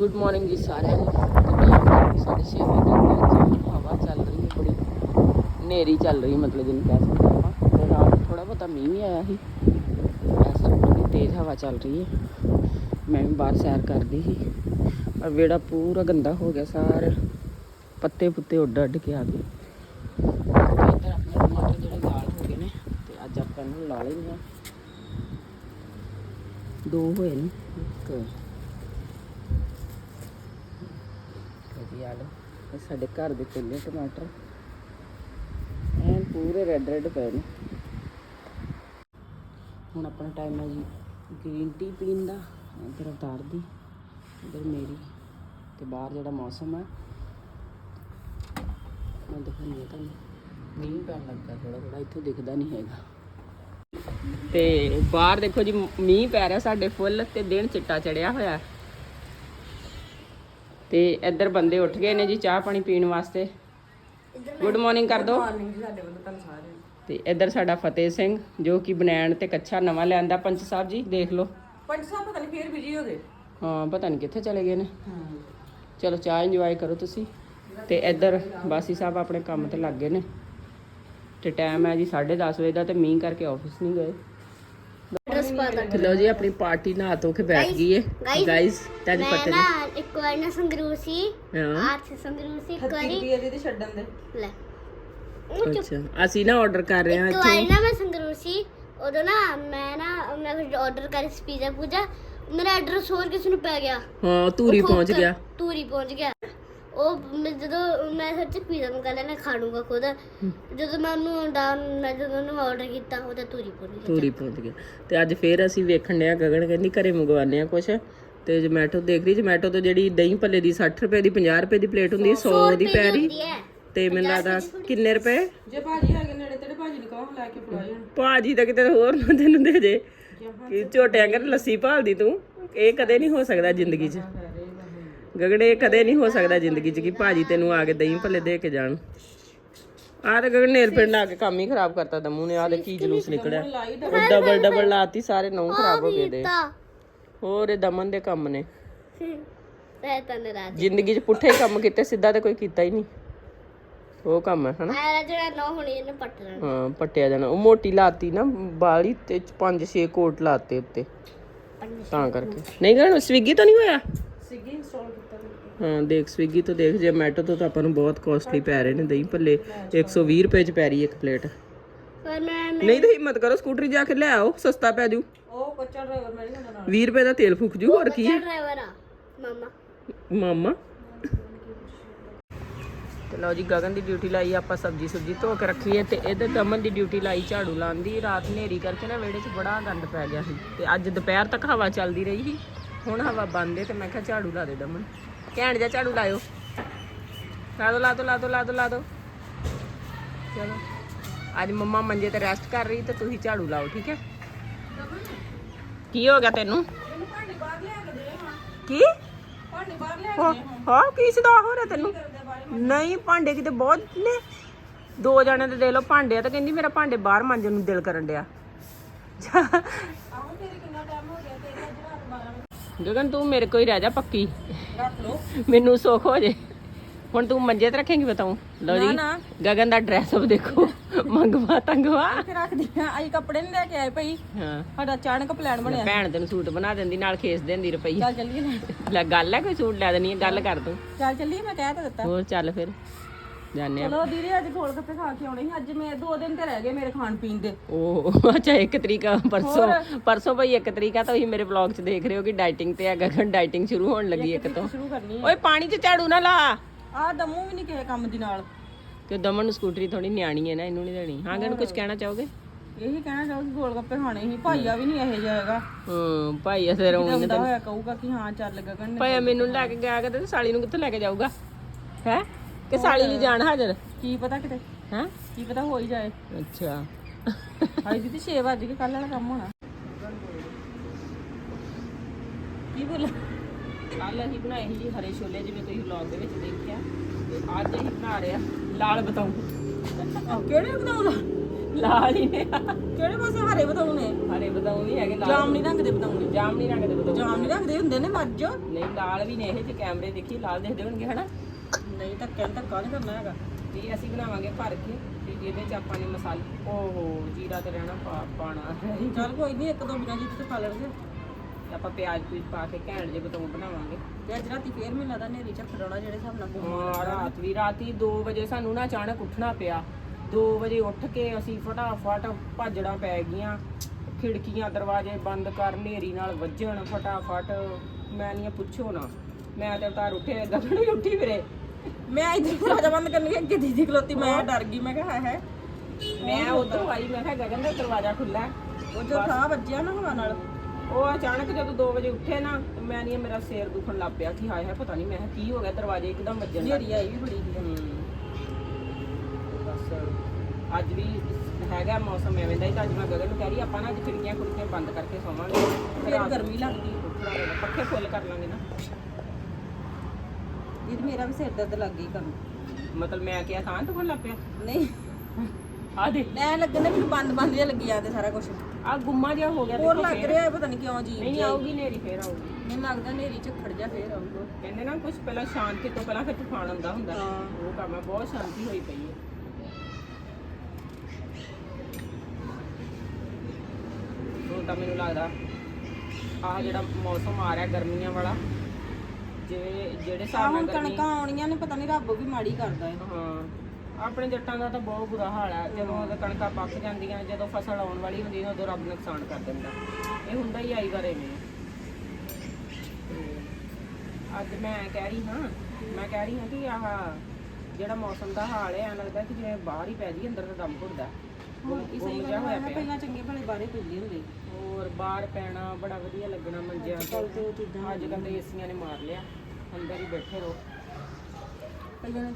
Good morning ਜੀ ਸਾਰਿਆਂ ਨੂੰ। ਸਾਡੇ ਛੇ ਵਜੇ ਤੱਕ ਹਵਾ ਚੱਲ ਰਹੀ ਹੈ, ਬੜੀ ਹਨੇਰੀ ਚੱਲ ਰਹੀ ਮਤਲਬ ਜਿਹਨੂੰ ਕਹਿ ਸਕਦੇ ਆਪਾਂ। ਤੇ ਰਾਤ ਥੋੜਾ ਬਹੁਤਾ ਮੀਂਹ ਵੀ ਆਇਆ ਸੀ। ਐਸਾ ਬੜੀ ਤੇਜ਼ ਹਵਾ ਚੱਲ ਰਹੀ ਹੈ। ਮੈਂ ਵੀ ਬਾਹਰ ਸੈਰ ਕਰਦੀ ਸੀ। ਪਰ ਵਿਹੜਾ ਪੂਰਾ ਗੰਦਾ ਹੋ ਗਿਆ, ਸਾਰਾ ਪੱਤੇ ਪੁੱਤੇ ਉੱਡ ਉੱਡ ਕੇ ਆ ਗਏ। ਇੱਧਰ ਆਪਣੇ ਟਮਾਟਰ ਜਿਹੜੇ ਲਾਲ ਹੋ ਗਏ ਨੇ, ਤੇ ਅੱਜ ਆਪਾਂ ਇਹਨੂੰ ਲਾ ਲੈਂਦੇ ਹਾਂ। ਦੋ ਹੋਏ ਨੇ, ਇੱਕ ਕਦੀ ਆ ਇਹ ਸਾਡੇ ਘਰ ਦੇ ਪਹਿਲੇ ਟਮਾਟਰ। ਐਨ ਪੂਰੇ ਰੈੱਡ ਰੈੱਡ ਪਏ ਨੇ। ਹੁਣ ਆਪਣਾ ਟਾਈਮ ਹੈ ਜੀ ਗ੍ਰੀਨ ਟੀ ਪੀਣ ਦਾ, ਇੱਧਰ ਅਵਤਾਰ ਦੀ, ਇੱਧਰ ਮੇਰੀ ਤੇ ਬਾਹਰ ਜਿਹੜਾ ਮੌਸਮ ਹੈ ਮੈਂ ਦਿਖਾਉਂਦੀ ਤੁਹਾਨੂੰ। ਮੀਂਹ ਪੈਣ ਲੱਗਾ ਥੋੜਾ ਥੋੜਾ ਇੱਥੋਂ ਦਿਖਦਾ ਨਹੀਂ ਹੈਗਾ। ਤੇ ਬਾਹਰ ਦੇਖੋ ਜੀ ਮੀਂਹ ਪੈ ਰਿਹਾ ਸਾਡੇ ਫੁੱਲ ਤੇ ਦਿਨ ਚਿੱਟਾ ਚੜਿਆ ਹੋਇਆ। ਤੇ ਇੱਧਰ ਬੰਦੇ ਉੱਠ ਗਏ ਨੇ ਜੀ ਚਾਹ ਪਾਣੀ ਪੀਣ ਵਾਸਤੇ। ਗੁੱਡ ਮਾਰਨਿੰਗ ਕਰ ਦੋ। ਤੇ ਇੱਧਰ ਸਾਡਾ ਫਤਿਹ ਸਿੰਘ ਜੋ ਕਿ ਬਨੈਣ ਤੇ ਕੱਛਾ ਨਵਾਂ ਲਿਆਂਦਾ ਪੰਚ ਸਾਹਿਬ ਜੀ ਦੇਖ ਲਓ। ਪੰਜ ਸਾਹਿਬ ਪਤਾ ਨਹੀਂ ਫੇਰ ਬਿਜ਼ੀ ਹੋ ਗਏ। ਹਾਂ ਪਤਾ ਨਹੀਂ ਕਿੱਥੇ ਚਲੇ ਗਏ ਨੇ। ਚਲੋ ਚਾਹ ਇੰਜੋਏ ਕਰੋ ਤੁਸੀਂ। ਤੇ ਇੱਧਰ ਬਾਸੀ ਸਾਹਿਬ ਆਪਣੇ ਕੰਮ ਤੇ ਲੱਗ ਗਏ ਨੇ। ਤੇ ਟਾਈਮ ਹੈ ਜੀ 10:30 ਵਜੇ ਦਾ ਤੇ ਮੀਂਹ ਕਰਕੇ ਆਫਿਸ ਨਹੀਂ ਗਏ। ਤੇ ਲਓ ਜੀ ਆਪਣੀ ਪਾਰਟੀ ਨਹਾ ਧੋ ਕੇ ਬੈਠ ਗਈ ਏ। guys, ਗਾਇਸ ਤੁਹਾਡੀ ਮੈਂ ਨਾ ਇੱਕ ਵਾਰ ਨਾ ਸੰਗਰੂਰ ਸੀ ਹਾਂ। ਆਰਥ ਸੀ ਇੱਕ ਵਾਰੀ। ਰੁਪਏ ਦੇ ਤੇ ਛੱਡਣ ਦੇ। ਲੈ। ਉਹ ਚੁੱਪ ਅੱਛਾ ਅਸੀਂ ਨਾ ਆਰਡਰ ਕਰ ਰਹੇ ਹਾਂ ਇੱਕ ਵਾਰੀ ਇੱਥੋਂ ਨਾ ਮੈਂ ਸੰਗਰੂਰ ਸੀ ਉਦੋਂ ਨਾ ਮੈਂ ਨਾ ਮੈਂ ਕੁਝ ਆਰਡਰ ਕਰੀ ਸੀ ਪੀਜ਼ਾ ਪੂਜਾ ਮੇਰਾ ਐਡਰੈਸ ਹੋਰ ਕਿਸੇ ਨੂੰ ਪੈ ਗਿਆ। ਹਾਂ ਧੂਰੀ ਉਹ ਪਹੁੰਚ ਗਿਆ। ਧੂਰੀ ਪਹੁੰਚ ਗਿਆ। ਉਹ ਮੈਂ ਜਦੋਂ ਮੈਂ ਸੋਚਿਆ ਪੀਜ਼ਾ ਮੰਗਾ ਲੈਣਾ ਖਾ ਲੂੰਗਾ ਖੁਦ। ਜਦੋਂ ਮੈਂ ਉਹਨੂੰ ਡਾਊਨ ਮੈਂ ਜਦੋਂ ਉਹਨੂੰ ਆਰਡਰ ਕੀਤਾ ਉਹ ਤਾਂ ਪਹੁੰਚ ਗਿਆ ਧੂਰੀ ਪਹੁੰਚ ਗਿਆ ਤੇ ਅੱਜ ਫੇਰ ਅਸੀਂ ਵੇਖਣ ਡਿਆ ਗਗਨ ਕਹਿੰਦੀ ਘਰੇ ਮੰਗਵਾਉਂਦੇ ਆ ਕੁਛ। ਤੇ ਜਮੈਟੋ ਦੇਖ ਰਹੀ ਜਮੈਟੋ ਤੋਂ ਜਿਹੜੀ ਦਹੀਂ ਭੱਲੇ ਦੀ 60 ਰੁਪਏ ਦੀ 50 ਰੁਪਏ ਦੀ ਪਲੇਟ ਹੁੰਦੀ ਹੈ 100 ਦੀ ਪੈ ਰਹੀ ਹੁੰਦੀ ਹੈ। ਤੇ ਮੈਨੂੰ ਲੱਗਦਾ ਕਿੰਨੇ ਰੁਪਏ? ਜੇ ਭਾਜੀ ਆ ਗਏ ਨੇੜੇ ਤੇੜੇ ਭਾਜੀ ਨੂੰ ਕਹੋ ਲੈ ਕੇ ਫੜਾ ਜਾਣ। ਭਾਜੀ ਤਾਂ ਕਿਤੇ ਹੋਰ ਨਾ ਤੈਨੂੰ ਦੇ ਜੇ ਕਿ ਝੋਟਿਆਂ ਕਰ ਲੱਸੀ ਭਾਲਦੀ ਤੂੰ। ਇਹ ਕਦੇ ਨਹੀਂ ਹੋ ਸਕਦਾ ਜ਼ਿੰਦਗੀ 'ਚ। ਗਗੜੇ ਕਦੇ ਨਹੀਂ ਹੋ ਸਕਦਾ ਜ਼ਿੰਦਗੀ 'ਚ ਕਿ ਭਾਜੀ ਤੈਨੂੰ ਆ ਕੇ ਦਹੀਂ ਭੱਲੇ ਦੇ ਕੇ ਜਾਣ। ਆਹ ਤਾਂ ਗਗਨ ਨੇਲ ਪਿੰਡ ਲਾ ਕੇ ਕੰਮ ਹੀ ਖਰਾਬ ਕਰਤਾ ਦਮੂ ਨੇ ਆਹ ਦੇ ਕੀ ਜਲੂਸ ਨਿਕਲਿਆ। ਉਹ ਡਬਲ ਡਬਲ ਲਾਤੀ ਸਾਰੇ ਨੌ ਖਰਾਬ ਹੋ ਗਏ ਦੇ। ਹੋਰ ਇਹ ਦਮਨ ਦੇ ਕੰਮ ਨੇ। ਰਹਿ ਤਾਂ ਨਾਰਾਜ਼। ਜ਼ਿੰਦਗੀ 'ਚ ਪੁੱਠੇ ਕੰਮ ਕੀਤੇ ਸਿੱਧਾ ਤੇ ਕੋਈ ਕੀਤਾ ਹੀ ਨਹੀਂ। ਉਹ ਕੰਮ ਹੈ ਹਨਾ? ਆ ਜਿਹੜਾ ਨੋ ਹੋਣੀ ਇਹਨੇ ਪੱਟ ਲੈਣਾ। ਹਾਂ ਪੱਟਿਆ ਜਾਣਾ। ਉਹ ਮੋਟੀ ਲਾਤੀ ਨਾ ਬਾਲੀ ਤੇ ਚ ਪੰਜ ਛੇ ਕੋਟ ਲਾਤੇ ਉੱਤੇ। ਤਾਂ ਕਰਕੇ। ਨਹੀਂ ਗਣ ਸਵਿਗੀ ਤੋਂ ਨਹੀਂ ਹੋਇਆ? ਸਿੱਗੀ ਇੰਸਟਾਲ ਕੀਤਾ ਹਾਂ ਦੇਖ ਸਵਿਗੀ ਤੋਂ ਦੇਖ ਜਮੈਟੋ ਤੋਂ ਤਾਂ ਆਪਾਂ ਨੂੰ ਬਹੁਤ ਕੋਸਟਲੀ ਪੈ ਰਹੇ ਨੇ ਦਹੀਂ ਭੱਲੇ। 120 ਰੁਪਏ ਚ ਪੈ ਰਹੀ ਇੱਕ ਪਲੇਟ। ਪਰ ਮੈਂ ਨਹੀਂ ਤਾਂ ਹਿੰਮਤ ਕਰੋ ਸਕੂਟਰੀ ਜਾ ਕੇ ਲੈ ਆਓ ਸਸਤਾ ਪੈ ਜੂ। ਉਹ ਕੱਚਾ ਡਰਾਈਵਰ ਮੈਂ ਨਹੀਂ ਹੁੰਦਾ ਨਾਲ। 20 ਰੁਪਏ ਦਾ ਤੇਲ ਫੂਕ ਜੂ ਹੋਰ ਕੀ ਹੈ? ਡਰਾਈਵਰ ਆ ਮਮਾ। ਮਾਮਾ। ਤੇ ਲਓ ਜੀ ਗਗਨ ਦੀ ਡਿਊਟੀ ਲਾਈ ਆਪਾਂ ਸਬਜੀ ਸੁਬਜੀ ਧੋ ਕੇ ਰੱਖੀ ਹੈ ਤੇ ਇਹਦੇ ਦਮਨ ਦੀ ਡਿਊਟੀ ਲਾਈ ਝਾੜੂ ਲਾਉਣ ਦੀ। ਰਾਤ ਹਨੇਰੀ ਕਰਕੇ ਨਾ ਵਿਹੜੇ 'ਚ ਬੜਾ ਗੰਦ ਪੈ ਗਿਆ ਸੀ ਤੇ ਅੱਜ ਦੁਪਹਿਰ ਤੱਕ ਹਵਾ ਚੱਲਦੀ ਰਹੀ ਸੀ। ਹੁਣ ਹਵਾ ਬੰਦ ਹੈ ਤੇ ਮੈਂ ਕਿਹਾ ਝਾੜੂ ਲਾ ਦੇ ਦਮਨ। ਘੈਂਟ ਜਿਹਾ ਝਾੜੂ ਲਾਇਓ। ਲਾ ਦੋ ਲਾ ਦੋ ਲਾ ਦੋ ਲਾ ਦੋ ਲਾ ਦੋ। ਚਲੋ। ਅੱਜ ਮੰਮਾ ਮੰਜੇ ਤੇ ਰੈਸਟ ਕਰ ਰਹੀ ਤੇ ਤੁਸੀਂ ਝਾੜੂ ਲਾਓ ਠੀਕ ਹੈ? ਕੀ ਹੋ ਗਿਆ ਤੈਨੂੰ? ਕੀ ਹਾਂ। ਹਾਂ ਕੀ ਸਦਾ ਹੋ ਰਿਹਾ ਤੈਨੂੰ? ਨਹੀਂ ਭਾਂਡੇ ਕਿਤੇ ਬਹੁਤ ਨੇ। ਦੋ ਜਣੇ ਤੇ ਦੇ ਲੋ ਭਾਂਡੇ ਆ ਤਾਂ ਕਹਿੰਦੀ ਮੇਰਾ ਭਾਂਡੇ ਬਾਹਰ ਮਾਂਜਣ ਨੂੰ ਦਿਲ ਕਰਨ ਡਿਆ। ਗਗਨ ਤੂੰ ਮੇਰੇ ਕੋਈ ਰਹਿ ਜਾ ਪੱਕੀ। ਰੱਖ ਮੈਨੂੰ ਸੁੱਖ ਹੋ ਜੇ। ਹੁਣ ਤੂੰ ਮੰਜੇ ਤੇ ਰੱਖੇਂਗੀ ਬਤਾਉ ਲਓ ਜੀ ਨਾ। ਗਗਨ ਦਾ ਡਰੈਸ ਅਪ ਦੇਖੋ। ਮੰਗਵਾ ਤੰਗਵਾ। ਕਿ ਰੱਖਦੀ ਆ। ਅਸੀਂ ਕੱਪੜੇ ਨਹੀਂ ਲੈ ਕੇ ਆਏ ਭਈ। ਹਾਂ। ਸਾਡਾ ਅਚਾਨਕ ਪਲਾਨ ਬਣਿਆ। ਭੈਣ ਤੈਨੂੰ ਸੂਟ ਬਣਾ ਦਿੰਦੀ ਨਾਲ ਖੇਸ ਦਿੰਦੀ ਰੁਪਈ ਚੱਲ ਚੱਲੀਏ ਨਾ। ਲੈ ਗੱਲ ਹੈ ਕੋਈ ਸੂਟ ਲੈ ਦੇਣੀ ਹੈ? ਗੱਲ ਕਰ ਤੂੰ। ਚੱਲ ਚੱਲੀਏ ਮੈਂ ਕਹਿ ਤਾਂ ਦਿੱਤਾ। ਹੋਰ ਚੱਲ ਫਿਰ। ਜਾਣੇ ਚਲੋ ਦੀਦੀ ਅੱਜ ਗੋਲ ਗੱਪੇ ਖਾ ਕੇ ਆਉਣੇ ਸੀ? ਅੱਜ ਮੈਂ ਦੋ ਦਿਨ ਤੇ ਰਹਿ ਗਏ ਮੇਰੇ ਖਾਣ ਪੀਣ ਦੇ। ਉਹ ਅੱਛਾ ਇੱਕ ਤਰੀਕਾ ਪਰਸੋਂ। ਪਰਸੋਂ ਭਾਈ ਇੱਕ ਤਰੀਕਾ ਤਾਂ ਤੁਸੀਂ ਮੇਰੇ ਵਲੌਗ 'ਚ ਦੇਖ ਰਹੇ ਹੋ ਕਿ ਡਾਈਟਿੰਗ ਤੇ ਆ ਗਗਨ ਡਾਈਟਿੰਗ ਸ਼ੁਰੂ ਹੋਣ ਲੱਗੀ ਇੱਕ ਤੋਂ। ਸ਼ੁਰੂ ਕਰਨੀ ਓਏ ਪਾਣੀ 'ਚ ਝਾੜੂ ਨਾ ਲਾ। ਆ ਦਮੂ ਵੀ ਨਹੀਂ ਕਿਸੇ ਕੰਮ ਦੀ ਨਾਲ। ਕਿ ਦਮਨ ਨੂੰ ਸਕੂਟਰੀ ਥੋੜੀ ਨਿਆਣੀ ਹੈ ਨਾ ਇਹਨੂੰ ਨਹੀਂ ਦੇਣੀ। ਹਾਂ ਗਗਨ ਕੁਝ ਕਹਿਣਾ ਚਾਹੋਗੇ? ਇਹੀ ਕਹਿਣਾ ਚਾਹੂਗੀ ਗੋਲ ਗੱਪੇ ਖਾਣੇ ਸੀ। ਭਾਈਆ ਵੀ ਨਹੀਂ ਇਹੋ ਜਿਹਾ ਹੈਗਾ। ਹਾਂ ਭਾਈ ਅਸਰ ਉਹ ਹੁੰਦਾ ਹੋਇਆ ਕਹੂਗਾ ਕਿ ਹਾਂ ਚੱਲ ਗਗਨ ਨੇ ਭਾਈ ਮੈਨੂੰ ਲੈ ਕੇ ਗਿਆ ਕਦੇ ਸਾਲੀ ਨੂੰ ਕਿੱਥੇ ਲੈ ਕੇ ਜਾਊਗਾ? ਹੈ? ਕਿ ਸਾਲੀ ਲਈ ਜਾਣ ਹਾਜ਼ਰ? ਕੀ ਪਤਾ ਕਿਤੇ? ਹੈ? ਕੀ ਪਤਾ ਹੋ ਹੀ ਜਾਏ। ਅੱਛਾ। ਹਾਈ ਦੀਦੀ 6 ਵਜੇ ਕੇ ਕੱਲ ਵਾਲਾ ਕੰਮ ਹੋਣਾ। ਕੀ ਬੋਲ ਕੱਲ ਅਸੀਂ ਬਣਾਏ ਸੀ ਜੀ ਹਰੇ ਛੋਲੇ ਜਿਵੇਂ ਤੁਸੀਂ ਵਲੌਗ ਦੇ ਵਿੱਚ ਦੇਖਿਆ। ਤੇ ਅੱਜ ਅਸੀਂ ਬਣਾ ਰਹੇ ਆ ਲਾਲ ਬਤਾਉ ਕਿਹੜੇ ਬਣਾਉਂਦਾ ਲਾਲ ਹੀ ਨੇ। ਕਿਹੜੇ ਪਾਸੇ ਹਰੇ ਬਤਾਉ ਨੇ? ਹਰੇ ਬਤਾਉ ਨਹੀਂ ਹੈਗੇ ਲਾਲ। ਜਾਮਨੀ ਰੰਗ ਦੇ ਬਤਾਉ ਨੇ। ਜਾਮਨੀ ਰੰਗ ਦੇ ਬਤਾਉ ਜਾਮਨੀ ਰੰਗ ਦੇ ਹੁੰਦੇ ਨੇ ਮੱਝ। ਨਹੀਂ ਲਾਲ ਵੀ ਨੇ ਇਹ ਚ ਕੈਮਰੇ ਦੇਖੀ ਲਾਲ ਦੇਖਦੇ ਹੋਣਗੇ ਹਨਾ? ਨਹੀਂ ਧੱਕੇ ਨੂੰ ਧੱਕਾ ਨਹੀਂ ਕਰਨਾ ਹੈਗਾ? ਤੇ ਅਸੀਂ ਬਣਾਵਾਂਗੇ ਭਰ ਕੇ ਤੇ ਇਹਦੇ ਚ ਆਪਾਂ ਨੇ ਮਸਾਲੇ ਓਹੋ ਜੀਰਾ ਤੇ ਰਹਿਣਾ ਪਾ ਪਾਣਾ। ਚੱਲ ਕੋਈ ਨਹੀਂ ਇੱਕ ਦੋ ਬਿਨਾਂ ਜੀ ਤੇ ਖਾ ਲੈਣਗੇ। ਤੇ ਆਪਾਂ ਪਿਆਜ਼ ਪੂਜ ਪਾ ਕੇ ਘੈਂਟ ਜੇ ਬਤਾਉ ਬਣਾਵਾਂਗੇ। ਤੇ ਅੱਜ ਰਾਤੀ ਫੇਰ ਮੈਨੂੰ ਲੱਗਦਾ ਨੇਰੀ ਝੱਖੜਾਉਣਾ ਜਿਹੜੇ ਹਿਸਾਬ ਨਾਲ ਹਾਂ ਰਾਤ ਵੀ ਰਾਤੀ 2 ਵਜੇ ਸਾਨੂੰ ਨਾ ਅਚਾਨਕ ਉੱਠਣਾ ਪਿਆ। 2 ਵਜੇ ਉੱਠ ਕੇ ਅਸੀਂ ਫਟਾਫਟ ਭਾਜੜਾਂ ਪੈ ਗਈਆਂ। ਖਿੜਕੀਆਂ ਦਰਵਾਜ਼ੇ ਬੰਦ ਕਰ ਨੇਰੀ ਨਾਲ ਵੱਜਣ ਫਟਾਫਟ। ਮੈਂ ਨਹੀਂ ਪੁੱਛੋ ਨਾ। ਮੈਂ ਤੇ ਉਤਾਰ ਉੱਠੇ ਗਗਨ ਵੀ ਉੱਠੀ ਫਿਰੇ ਮੈਂ ਇੱਧਰ ਦਰਵਾਜ਼ਾ ਬੰਦ ਕਰਨ ਲੱਗੀ ਅੱਗੇ ਦੀਦੀ ਖਲੋਤੀ ਮੈਂ ਡਰ ਗਈ ਮੈਂ ਕਿਹਾ ਹੈ ਹੈ ਮੈਂ ਉਧਰੋਂ ਆਈ ਮੈਂ ਕਿਹਾ ਗਗਨ ਦਾ ਦਰਵਾਜ਼ਾ ਖੁੱਲਾ। ਉਹ ਜੋ ਥਾਂ ਵੱਜਿਆ ਨਾ ਹਵਾ ਨਾਲ। ਉਹ ਅਚਾਨਕ ਜਦੋਂ 2 ਵਜੇ ਉੱਠੇ ਨਾ ਤੇ ਮੈਂ ਨਹੀਂ ਮੇਰਾ ਸਿਰ ਦੁਖਣ ਲੱਗ ਪਿਆ ਕਿ ਹਾਏ ਹਾਏ ਪਤਾ ਨਹੀਂ ਮੈਂ ਕਿਹਾ ਕੀ ਹੋ ਗਿਆ ਦਰਵਾਜ਼ੇ ਇੱਕਦਮ ਵੱਜਣ ਲੱਗ ਨੇਰੀ ਆਈ ਵੀ ਬੜੀ ਸੀ। ਬਸ ਅੱਜ ਵੀ ਹੈਗਾ ਮੌਸਮ ਐਵੇਂ ਦਾ ਹੀ ਤਾਂ ਅੱਜ ਮੈਂ ਗਗਨ ਨੂੰ ਕਹਿ ਰਹੀ ਆਪਾਂ ਨਾ ਅੱਜ ਚਿੜੀਆਂ ਕੁੜੀਆਂ ਬੰਦ ਕਰਕੇ ਸੋਵਾਂਗੇ। ਫਿਰ ਗਰਮੀ ਲੱਗਦੀ। ਪੱਖੇ ਫੁੱਲ ਕਰ ਲਾਂਗੇ ਨਾ। ਦੀਦੀ ਮੇਰਾ ਵੀ ਸਿਰ ਦਰਦ ਲੱਗ ਗਈ ਕਰਨ ਮਤਲਬ ਮੈਂ ਕਿਹਾ ਤਾਂ ਦੁਖਣ ਲੱਗ ਪਿਆ? ਨਹੀਂ। ਆ ਦੇ ਐ ਲੱਗਦਾ ਮੈਨੂੰ ਬੰਦ ਬੰਦ ਜਿਹਾ ਲੱਗੀ ਜਾਂਦੇ ਸਾਰਾ ਕੁਝ ਆ ਗੁੰਮਾ ਜਿਹਾ ਹੋ ਗਿਆ ਹੋਰ ਦੇਖੋ ਲੱਗ ਫੇਰ। ਰਿਹਾ ਹੈ, ਪਤਾ ਨਹੀਂ ਕਿਉਂ ਜੀ ਨਹੀਂ ਆਊਗੀ ਨੇਰੀ ਫੇਰ ਆਊਗੀ। ਮੈਨੂੰ ਲੱਗਦਾ ਨੇਰੀ ਝੱਖੜ ਜਾ ਫੇਰ ਆਊਗਾ। ਕਹਿੰਦੇ ਨਾ ਕੁਝ ਪਹਿਲਾਂ ਸ਼ਾਂਤੀ ਤੋਂ ਪਹਿਲਾਂ ਫਿਰ ਤੂਫਾਨ ਆਉਂਦਾ ਹੁੰਦਾ। ਹਾਂ। ਉਹ ਕੰਮ ਹੈ ਬਹੁਤ ਸ਼ਾਂਤੀ ਹੋਈ ਪਈ ਹੈ। ਹੁਣ ਤਾਂ ਮੈਨੂੰ ਲੱਗਦਾ ਆਹ ਜਿਹੜਾ ਮੌਸਮ ਆ ਰਿਹਾ ਗਰਮੀਆਂ ਵਾਲਾ ਜਿਹੜੇ ਹਿਸਾਬ ਨਾਲ ਗਰਮੀ ਕਣਕਾਂ ਆਉਣੀਆਂ ਨੇ ਪਤਾ ਨਹੀਂ ਰੱਬ ਵੀ ਮਾੜੀ ਕਰਦਾ ਹੈ। ਹਾਂ ਆਪਣੇ ਜੱਟਾਂ ਦਾ ਤਾਂ ਬਹੁਤ ਬੁਰਾ ਹਾਲ ਹੈ। ਜਦੋਂ ਉਹ ਕਣਕਾਂ ਪੱਕ ਜਾਂਦੀਆਂ ਜਦੋਂ ਫਸਲ ਆਉਣ ਵਾਲੀ ਹੁੰਦੀ ਹੈ ਉਦੋਂ ਰੱਬ ਨੁਕਸਾਨ ਕਰ ਦਿੰਦਾ। ਇਹ ਹੁੰਦਾ ਹੀ ਆਈ ਵਾਰ ਐਵੇਂ ਤੇ ਅੱਜ ਮੈਂ ਕਹਿ ਰਹੀ ਹਾਂ ਮੈਂ ਕਹਿ ਰਹੀ ਹਾਂ ਕਿ ਆਹ ਜਿਹੜਾ ਮੌਸਮ ਦਾ ਹਾਲ ਹੈ ਐਂ ਲੱਗਦਾ ਕਿ ਜਿਵੇਂ ਬਾਹਰ ਹੀ ਪੈ ਜੀ ਅੰਦਰ ਤਾਂ ਦਮ ਘੁੱਟਦਾ ਹੁਣ ਸਹੀ ਗੁੰਮ ਗੱਲ ਹੋਇਆ ਪਿਆ। ਪਹਿਲਾਂ ਚੰਗੇ ਭਲੇ ਬਾਰੇ ਤੁੱਲੇ ਹੁੰਦੇ। ਹੋਰ ਬਾਹਰ ਪੈਣਾ ਬੜਾ ਵਧੀਆ ਲੱਗਣਾ ਮੰਜਿਆਂ ਤੇ ਤੇ ਉਹ ਚੀਜ਼ਾਂ ਅੱਜ ਕੱਲ੍ਹ ਏਸੀਆਂ ਨੇ ਮਾਰ ਲਿਆ। ਅੰਦਰ ਹੀ ਬੈਠੇ ਰਹੋ।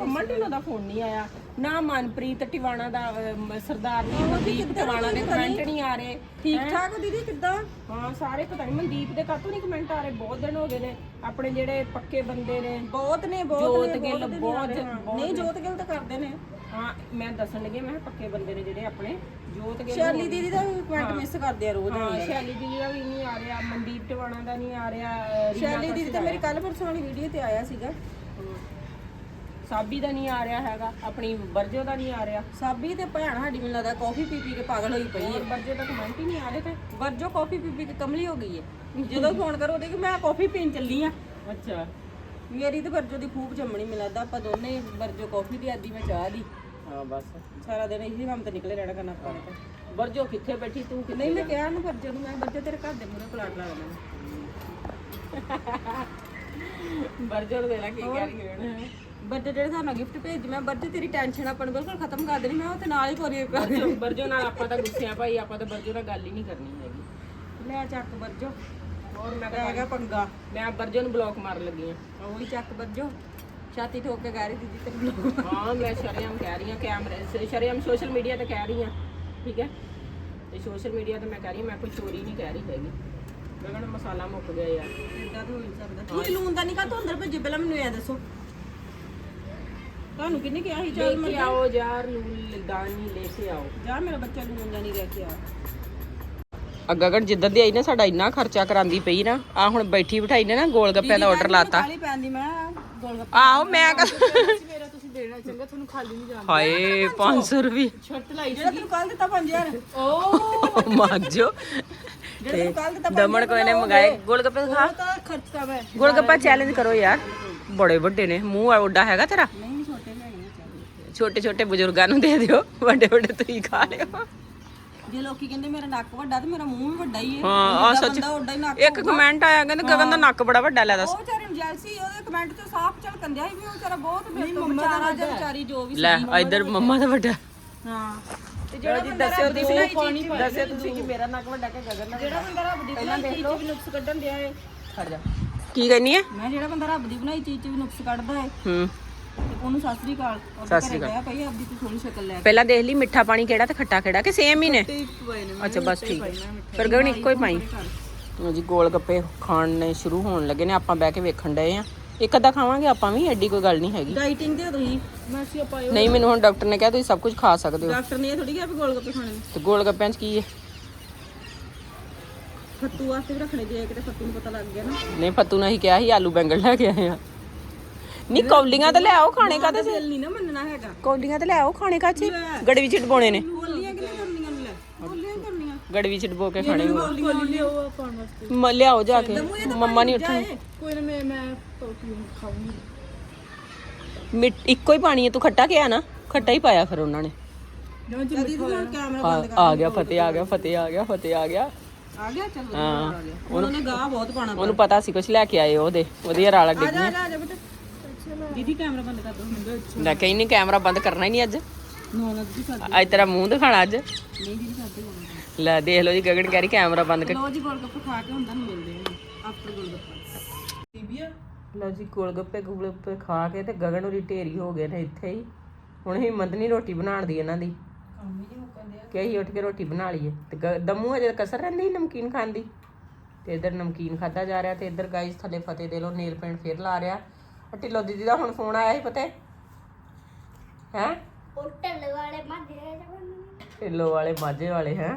ਅਮਨ ਢਿੱਲੋਂ ਦਾ ਫੋਨ ਨਹੀਂ ਆਇਆ। ਨਾ ਮਨਪ੍ਰੀਤ ਟਿਵਾਣਾ ਦਾ ਅਮ, ਸਰਦਾਰ ਜੀ ਮਨਦੀਪ ਟਿਵਾਣਾ ਦੇ ਕਮੈਂਟ ਨਹੀਂ। ਆ ਰਹੇ। ਠੀਕ ਠਾਕ ਦੀਦੀ ਕਿੱਦਾਂ? ਹਾਂ ਸਾਰੇ ਪਤਾ ਨਹੀਂ ਮਨਦੀਪ ਦੇ ਕਾਤੋਂ ਨਹੀਂ ਕਮੈਂਟ ਆ ਰਹੇ? ਬਹੁਤ ਦਿਨ ਹੋ ਗਏ ਨੇ ਆਪਣੇ ਜਿਹੜੇ ਪੱਕੇ ਬੰਦੇ ਨੇ। ਬਹੁਤ ਨੇ ਬਹੁਤ ਜੋਤ ਨੇ ਗਿੱਲ ਬਹੁਤ ਰਹੇ, ਹਾਂ। ਬਹੁਤ ਨਹੀਂ ਜੋਤ ਗਿੱਲ ਤਾਂ ਕਰਦੇ ਨੇ। ਹਾਂ ਮੈਂ ਦੱਸਣ ਲੱਗੀ ਮੈਂ ਕਿਹਾ ਪੱਕੇ ਬੰਦੇ ਨੇ ਜਿਹੜੇ ਆਪਣੇ ਜੋਤ ਕੇ ਸ਼ਾਲੀ ਦੀਦੀ ਦਾ ਵੀ ਕਮੈਂਟ ਮਿਸ ਕਰਦੇ ਆ ਰੋਜ਼ ਹਾਂ ਸ਼ੈਲੀ ਜੀ ਦਾ ਵੀ ਨਹੀਂ ਆ ਰਿਹਾ ਮਨਦੀਪ ਟਿਵਾਣਾ ਦਾ ਨਹੀਂ ਆ ਰਿਹਾ ਅਹ, ਰੀਨਾ ਸ਼ਾਲੀ ਦੀਦੀ ਤਾਂ ਮੇਰੀ ਕੱਲ ਪਰਸੋਂ ਵਾਲੀ ਵੀਡੀਓ ਤੇ ਆਇਆ ਸੀਗਾ। ਸਾਬੀ ਦਾ ਨਹੀਂ ਆ ਰਿਹਾ ਹੈਗਾ ਆਪਣੀ ਵਰਜੋ ਦਾ ਨਹੀਂ ਆ ਰਿਹਾ। ਸਾਬੀ ਤੇ ਭੈਣ ਸਾਡੀ ਮੈਨੂੰ ਲੱਗਦਾ ਕਾਫੀ ਪੀ ਪੀ ਕੇ ਪਾਗਲ ਹੋਈ ਪਈ ਹੋਰ ਵਰਜੋ ਦਾ ਕਮੈਂਟ ਹੀ ਨਹੀਂ ਆ ਰਹੇ ਤੇ। ਵਰਜੋ ਕਾਫੀ ਪੀ ਪੀ ਕੇ ਕਮਲੀ ਹੋ ਗਈ ਹੈ। ਜਦੋਂ ਫੋਨ ਕਰੋ ਉਹਦੇ ਕਿ ਮੈਂ ਕਾਫੀ ਪੀਣ ਚੱਲੀ ਆ ਅੱਛਾ। ਮੇਰੀ ਤੇ ਵਰਜੋ ਦੀ ਖੂਬ ਜੰਮਣੀ ਮੈਨੂੰ ਲੱਗਦਾ ਆਪਾਂ ਦੋਨੇ ਵਰਜੋ ਕਾਫੀ ਦੀ ਆਦੀ ਮੈਂ ਚਾਹ ਦੀ। ਹਾਂ ਬਸ। ਸਾਰਾ ਦਿਨ ਇਹੀ ਕੰਮ ਤੇ ਨਿਕਲੇ ਰਹਿਣਾ ਕਰਨਾ ਆਪਾਂ ਨੇ ਤਾਂ। ਵਰਜੋ ਕਿੱਥੇ ਬੈਠੀ ਤੂੰ ਕਿੱਥੇ ਨਹੀਂ ਮੈਂ ਕਿਹਾ ਨੂੰ ਵਰਜੋ ਨੂੰ ਮੈਂ ਵਰਜੋ ਤੇਰੇ ਘਰ ਦੇ ਮੂਹਰੇ ਪਲਾਟ ਲਾ ਦੇਣਾ। ਵਰਜੋ ਨੂੰ ਦੇਣਾ ਕੀ ਕਹਿ ਰਹੀ ਹੈ ਵਰਜੋ ਜਿਹੜੇ ਸਾਨੂੰ ਗਿਫਟ ਭੇਜ ਮੈਂ ਵਰਜੋ ਤੇਰੀ ਟੈਨਸ਼ਨ ਆਪਾਂ ਨੂੰ ਬਿਲਕੁਲ ਖਤਮ ਕਰ ਦੇਣੀ ਮੈਂ ਉਹ ਤੇ ਨਾਲ ਹੀ ਕੋਰੀਅਰ ਕਰ ਵਰਜੋ ਵਰਜੋ ਨਾਲ ਆਪਾਂ ਤਾਂ ਗੁੱਸੇ ਆ ਭਾਈ ਆਪਾਂ ਤਾਂ ਵਰਜੋ ਨਾਲ ਗੱਲ ਹੀ ਨਹੀਂ ਕਰਨੀ ਹੈਗੀ। ਲੈ ਚੱਕ ਵਰਜੋ। ਹੋਰ ਮੈਂ ਆ ਗਿਆ ਪੰਗਾ। ਮੈਂ ਵਰਜੋ ਨੂੰ ਬਲੌਕ ਮਾਰਨ ਲੱਗੀ ਆ ਉਹੀ ਚੱਕ ਵਰਜੋ। ਛਾਤੀ ਠੋਕ ਕੇ ਕਹਿ ਰਹੀ ਦੀਦੀ ਤੇਰੇ ਬਲੌਗ ਹਾਂ ਮੈਂ ਸ਼ਰਿਆਮ ਕਹਿ ਰਹੀ ਹਾਂ ਕੈਮਰੇ ਸ਼ਰਿਆਮ ਸੋਸ਼ਲ ਮੀਡੀਆ ਤੇ ਕਹਿ ਰਹੀ ਹਾਂ ਠੀਕ ਹੈ? ਤੇ ਸੋਸ਼ਲ ਮੀਡੀਆ ਤੇ ਮੈਂ ਕਹਿ ਰਹੀ ਹਾਂ ਮੈਂ ਕੋਈ ਚੋਰੀ ਨਹੀਂ ਕਹਿ ਰਹੀ ਹੈਗੀ। ਮੈਂ ਕਹਿੰਦਾ ਮਸਾਲਾ ਮੁੱਕ ਗਿਆ ਯਾਰ। ਇਦਾਂ ਤਾਂ ਹੋ ਸਕਦਾ। ਤੁਸੀਂ ਲੂਣ ਦਾ ਨਹੀਂ ਕਾ ਅੰਦਰ ਭੇਜੇ ਪਹਿਲਾਂ ਮੈਨੂੰ ਇਹ ਦੱਸੋ। ਤੁਹਾਨੂੰ ਕਿੰਨੇ ਕਿਹਾ ਸੀ ਚੱਲ ਲੈ ਕੇ ਆਓ ਯਾਰ ਲੂਲ ਦਾਨੀ ਲੈ ਕੇ ਆਓ। ਜਾ ਮੇਰਾ ਬੱਚਾ ਲੂਣ ਦਾ ਨਹੀਂ ਰਹਿ ਕੇ ਆ ਗਗਨ ਜਿੱਦਾਂ ਦੀ ਆਈ ਨਾ ਸਾਡਾ ਇੰਨਾ ਖਰਚਾ ਕਰਾਂਦੀ ਪਈ ਨਾ ਆ ਹੁਣ ਬੈਠੀ ਬਿਠਾਈ ਨੇ ਨਾ ਗੋਲ ਗੱਪਿਆਂ ਦਾ ਆਰਡਰ ਲਾਤਾ। ਖਾਲੀ ਪੈਂਦੀ ਮੈਂ ਗੋਲ ਗੱਪੇ ਮੈਂ ਮੇਰਾ ਤੁਸੀਂ ਦੇਣਾ ਚੰਗਾ ਤੁਹਾਨੂੰ ਖਾਲੀ ਨਹੀਂ ਜਾਣਾ। ਹਾਏ 500 ਰੁਪਏ ਛੱਟ ਲਾਈ ਜਿਹੜਾ ਤੈਨੂੰ ਕੱਲ ਦਿੱਤਾ 5000 ਓ। ਮਾਜੋ। ਜਿਹੜਾ ਤੈਨੂੰ ਕੱਲ ਦਿੱਤਾ ਦਮਨ ਕੋਈ ਨੇ ਮੰਗਾਏ? ਗੋਲ ਗੱਪੇ ਖਾ ਤਾਂ ਗੋਲ ਗੱਪਾ ਚੈਲੰਜ ਕਰੋ ਯਾਰ। ਬੜੇ ਵੱਡੇ ਨੇ। ਮੂੰਹ ਓਡਾ ਹੈਗਾ ਤੇਰਾ। ਨਹੀਂ ਛੋਟੇ ਲੈਣੇ ਛੋਟੇ ਛੋਟੇ ਬਜ਼ੁਰਗਾਂ ਨੂੰ ਦੇ ਦਿਓ। ਵੱਡੇ ਵੱਡੇ ਤੁਸੀਂ ਖਾ ਲਿਓ। ਜੇ ਲੋਕੀ ਕਹਿੰਦੇ ਮੇਰਾ ਨੱਕ ਵੱਡਾ ਤੇ ਮੇਰਾ ਮੂੰਹ ਵੀ ਵੱਡਾ ਹੀ ਹੈ। ਹਾਂ ਆ ਸੱਚ ਹੀ ਇੱਕ ਕਮੈਂਟ ਆਇਆ ਕਹਿੰਦੇ ਗਗਨ ਦਾ ਨੱਕ ਬੜਾ ਵੱਡਾ ਲੈ ਦੱਸ। ਉਹ ਵਿਚਾਰੇ ਨੂੰ ਜੈਲਸੀ ਉਹਦੇ ਕਮੈਂਟ ਤੇ ਸਾਫ਼ ਚੱਲ ਕੰਦਿਆ ਸੀ ਵੀ ਉਹ ਵਿਚਾਰਾ ਬਹੁਤ ਮੇਰੇ ਤੋਂ ਵਿਚਾਰਾ ਜਾਂ ਵਿਚਾਰੀ ਜੋ ਵੀ ਲੈ ਇਧਰ ਮੰਮਾ ਦਾ ਵੱਡਾ। ਹਾਂ। ਤੇ ਜਿਹੜਾ ਬੰਦਾ ਦੱਸਿਓ ਤੁਸੀਂ ਬਣਾਈ ਚੀਜ਼ ਦੱਸਿਓ ਤੁਸੀਂ ਕਿ ਮੇਰਾ ਨੱਕ ਵੱਡਾ ਕਿ ਗਗਨ ਦਾ ਜਿਹੜਾ ਬੰਦਾ ਰੱਬ ਦੀ ਬਣਾਈ ਚੀਜ਼ 'ਚ ਵੀ ਨੁਕਸ ਕੱਢਣ ਦਿਆ ਏ। ਖੜ ਜਾ ਕੀ ਕਹਿੰਨੀ ਹੈ ਮੈਂ ਜਿਹੜਾ ਬੰਦਾ ਰੱਬ ਦੀ ਬਣਾਈ ਚੀਜ਼ 'ਚ ਵੀ ਨੁਕਸ ਕੱਢਦਾ ਏ। ਹੂੰ। ਤੇ ਉਹਨੂੰ ਸਤਿ ਸ੍ਰੀ ਅਕਾਲ। ਸਤਿ ਸ੍ਰੀ ਅਕਾਲ। ਗਿਆ ਭਈ ਆਪਦੀ ਤੂੰ ਸੋਹਣੀ ਸ਼ਕਲ ਲੈ। ਪਹਿਲਾਂ ਦੇਖ ਲਈ ਮਿੱਠਾ ਪਾਣੀ ਕਿਹੜਾ ਤੇ ਖੱਟਾ ਕਿਹੜਾ ਕਿ ਸੇਮ ਹੀ ਨੇ? ਤੇ ਇੱਕ ਪਏ ਨੇ ਅੱਛਾ ਬਸ ਠੀਕ ਹੈ। ਫਿਰ ਗਗਨ ਇੱਕੋ ਹੀ ਪਾਈ? ਜੀ ਗੋਲ ਗੱਪੇ ਖਾਣ ਨੇ ਸ਼ੁਰੂ ਹੋਣ ਲੱਗੇ ਨੇ ਆਪਾਂ ਬਹਿ ਕੇ ਵੇਖਣ ਡਏ ਆ। ਇੱਕ ਅੱਧਾ ਖਾਵਾਂਗੇ ਆਪਾਂ ਵੀ ਐਡੀ ਕੋਈ ਗੱਲ ਨਹੀਂ ਹੈਗੀ। ਡਾਈਟਿੰਗ ਤੇ ਤੁਸੀਂ? ਮੈਂ ਸੀ ਪਾਇਓ ਨਹੀਂ ਮੈਨੂੰ ਹੁਣ ਡਾਕਟਰ ਨੇ ਕਿਹਾ ਤੁਸੀਂ ਸਭ ਕੁਝ ਖਾ ਸਕਦੇ ਹੋ। ਡਾਕਟਰ ਨੇ ਇਹ ਥੋੜੀ ਕਿਹਾ ਵੀ ਗੋਲ ਗੱਪੇ ਖਾਣੇ ਨੇ। ਤੇ ਗੋਲ ਗੱਪਿਆਂ 'ਚ ਕੀ ਹੈ? ਫੱਤੂ ਵਾਸਤੇ ਵੀ ਰੱਖਣੇ ਜੇ ਕਿਤੇ ਫੱਤੂ ਨੂੰ ਪਤਾ ਲੱਗ ਗਿਆ ਨਾ। ਨਹੀਂ ਫੱਤੂ ਨੇ ਹੀ ਕਿਹਾ ਸੀ ਆਲੂ ਬੈਂਗਣ ਲੈ ਕੇ ਆਏ ਆ। ਨਹੀਂ ਕੌਲੀਆਂ ਤੇ ਲੈ ਆਓ ਖਾਣੇ ਕਾਦੇ ਦਿਲ ਨਹੀਂ ਨਾ ਮੰਨਣਾ ਹੈਗਾ। ਕੌਲੀਆਂ ਤੇ ਲੈ ਆਓ ਖਾਣੇ ਕਾਚੇ ਗੜਵੀ ਚ ਡਬੋਣੇ ਨੇ। ਬੋਲੀਆਂ ਕਿੰਨੇ ਕਰਨੀਆਂ ਨੇ ਲੈ? ਬੋਲੀਆਂ ਕਰਨੀਆਂ। ਗੜਵੀ ਕੇ ਖਾਣੇ ਕੋਲੀ ਲਿਓ ਪਾਉਣ ਵਾਸਤੇ। ਮ ਲਿਆਓ ਜਾ ਕੇ। ਮੰਮਾ ਨਹੀਂ ਉੱਠਣ। ਕੋਈ ਨਾ ਮੈਂ ਮੈਂ ਖਾਊਂਗੀ। ਮਿੱਟ ਇੱਕੋ ਹੀ ਪਾਣੀ ਹੈ ਤੂੰ ਖੱਟਾ ਕਿਹਾ ਨਾ? ਖੱਟਾ ਹੀ ਪਾਇਆ ਫਿਰ ਉਹਨਾਂ ਨੇ। ਆ ਆ ਗਿਆ ਫਤਿਹ ਆ ਗਿਆ ਫਤਿਹ ਆ ਗਿਆ ਫਤਿਹ ਆ ਗਿਆ। ਆ ਗਿਆ ਚੱਲ ਹਾਂ ਉਹਨਾਂ ਨੇ ਗਾਹ ਬਹੁਤ ਪਾਣਾ ਉਹਨੂੰ ਪਤਾ ਸੀ ਕੁਝ ਲੈ ਕੇ ਆਏ ਉਹਦੇ। ਉਹਦੀ ਰਾਲਾ ਜਾ ਆ ਜਾ, ਆ ਜਾ ਬੇਟਾ। ਦੀਦੀ ਕੈਮਰਾ ਬੰਦ ਕਰ ਦੋ ਹੁੰਦੇ ਮੈਂ ਕਹੀ ਨਹੀਂ ਕੈਮਰਾ ਬੰਦ ਕਰਨਾ ਹੀ ਨਹੀਂ ਅੱਜ। ਨੋ ਨਾ ਜੀ ਸਾਡੇ ਅੱਜ ਤੇਰਾ ਮੂੰਹ ਦਿਖਾਣਾ ਅੱਜ। ਨਹੀਂ ਦੀਦੀ ਸਾਡੇ ਬੰਦ ਲੈ ਦੇਖ ਲਓ ਜੀ ਗਗਨ ਕਹਿ ਰਹੀ ਕੈਮਰਾ ਬੰਦ ਕਰ। ਲੋ ਜੀ ਗੋਲ ਗੱਪੇ ਖਾ ਕੇ ਹੁੰਦਾ ਨੂੰ ਮਿਲਦੇ ਆ ਆਫਟਰ ਗੋਲ ਗੱਪਾ ਬੀਬੀਆ ਲਓ ਜੀ ਗੋਲਗੱਪੇ ਗੋਲਗੱਪੇ ਖਾ ਕੇ ਤੇ ਗਗਨ ਉਰੀ ਢੇਰੀ ਹੋ ਗਏ ਨੇ ਇੱਥੇ ਹੀ। ਹੁਣ ਹਿੰਮਤ ਨਹੀਂ ਰੋਟੀ ਬਣਾਉਣ ਦੀ ਇਹਨਾਂ ਦੀ। ਕਿ ਅਸੀਂ ਉੱਠ ਕੇ ਰੋਟੀ ਬਣਾ ਲਈਏ। ਤੇ ਦਮੂ ਅਜੇ ਕਸਰ ਰਹਿੰਦੀ ਸੀ ਨਮਕੀਨ ਖਾਣ ਦੀ? ਤੇ ਇੱਧਰ ਨਮਕੀਨ ਖਾਦਾ ਜਾ ਰਿਹਾ ਤੇ ਇੱਧਰ ਗਾਈਸ ਥੱਲੇ ਫਤਿਹ ਦੇ ਲੋ ਨੇਲ ਪੈਂਟ ਫੇਰ ਲਾ ਰਿਹਾ। ਢਿੱਲੋ ਦੀਦੀ ਦਾ ਹੁਣ ਫੋਨ ਆਇਆ ਸੀ ਪਤਾ ਹੈ? ਹੋਟਲ ਵਾਲੇ ਮਾਝੇ ਢਿੱਲੋ ਵਾਲੇ ਮਾਝੇ ਵਾਲੇ ਹੈ?